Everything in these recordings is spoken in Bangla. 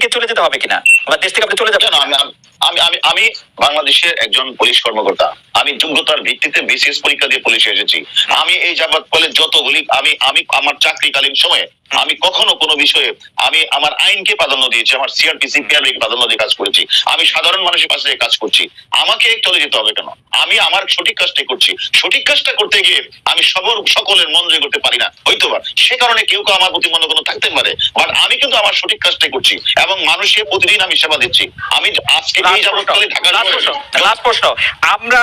থেকে চলে যেতে হবে কিনা? বা দেশ থেকে আপনি চলে যাবেন? আমি আমি আমি বাংলাদেশের একজন পুলিশ কর্মকর্তা। আমি যোগ্যতার ভিত্তিতে বিসিএস পরীক্ষা দিয়ে পুলিশে এসেছি। আমি এই যাবৎ ফলে যতগুলি আমি আমি আমার চাকরিকালীন সময়ে আমি কখনো কোনো বিষয়ে আমি আমার আইনকে প্রাধান্য দিয়েছি আমার সিআরপিসি পিআরবি প্রাধান্য দিয়ে কাজ করেছি। আমি সাধারণ মানুষের পাশে কাজ করছি। আমাকে চলে যেতে হবে কেন? আমি আমার সঠিক কাজটাই করছি। সঠিক কাজটা করতে গিয়ে আমি সবর সকলের মন জয় করতে পারি না। হয়তো বা সে কারণে কেউ কেউ আমার প্রতি মনে কোনো থাকতে পারে বাট আমি কিন্তু আমার সঠিক কাজটাই করছি এবং মানুষকে প্রতিদিন আমি সেবা দিচ্ছি। আমি আজকে লাস্ট প্রশ্ন লাস্ট প্রশ্ন। আমরা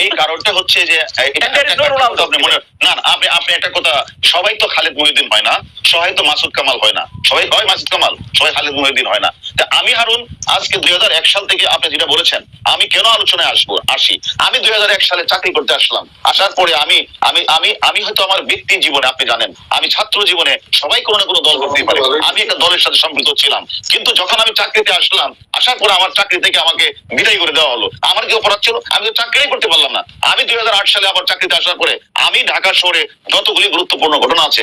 এই কারণটা হচ্ছে যে মনে না, আপনি আপনি একটা কথা সবাই তো খালেদ মহিউদ্দিন হয় না সবাই তো মাসুদ কামাল হয় না সবাই হয় মাসুদ কামাল সবাই খালেদ মহিউদ্দিন হয় না। আমি হারুন আজকে দুই সাল থেকে আপনি যেটা বলেছেন আমি কেন আলোচনায় আসব আসি? আমি দুই সালে চাকরি করতে আসলাম আসার পরে আমি আমি আমি আমি হয়তো আমার ব্যক্তি জীবনে আপনি জানেন আমি ছাত্র জীবনে সবাই কোনো না কোনো দল করতেই পারে। আমি একটা দলের সাথে সম্পৃক্ত ছিলাম কিন্তু যখন আমি চাকরিতে আসলাম আসার পরে আমার চাকরি থেকে আমাকে বিদায় করে দেওয়া হলো। আমার কি অপরাধ ছিল? আমি তো চাকরি করতে পারলাম না। আমি দুই হাজার আট সালে আবার চাকরিতে আসার পরে আমি ঢাকা শহরে যতগুলি গুরুত্বপূর্ণ ঘটনা আছে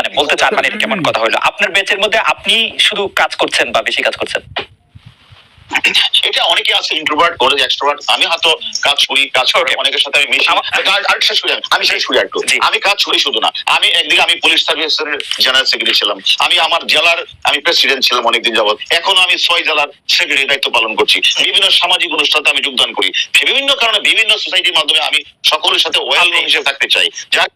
মানে বলতে চান মানে এটা কেমন কথা হলো আপনার বেচের মধ্যে আপনি শুধু কাজ করছেন বা বেশি কাজ করছেন? এটা অনেকে আছে ইন্ট্রোভার্ট করে এক্সট্রোভার্ট আমি হয়তো কাজ করি কাজ করে অনেকের সাথে আমি মিশি। আরেকটা আমি। শেষ একটু। আমি কাজ করি শুধু না। আমি একদিকে আমি পুলিশ সার্ভিসের জেনারেল সেক্রেটারি ছিলাম। আমি আমার জেলার আমি প্রেসিডেন্ট ছিলাম অনেকদিন যাবত এখন আমি ছয় জেলার সেক্রেটারি দায়িত্ব পালন করছি। বিভিন্ন সামাজিক অনুষ্ঠানে আমি যোগদান করি। বিভিন্ন কারণে বিভিন্ন সোসাইটির মাধ্যমে আমি সকলের সাথে ওয়েল হিসেবে থাকতে চাই। যার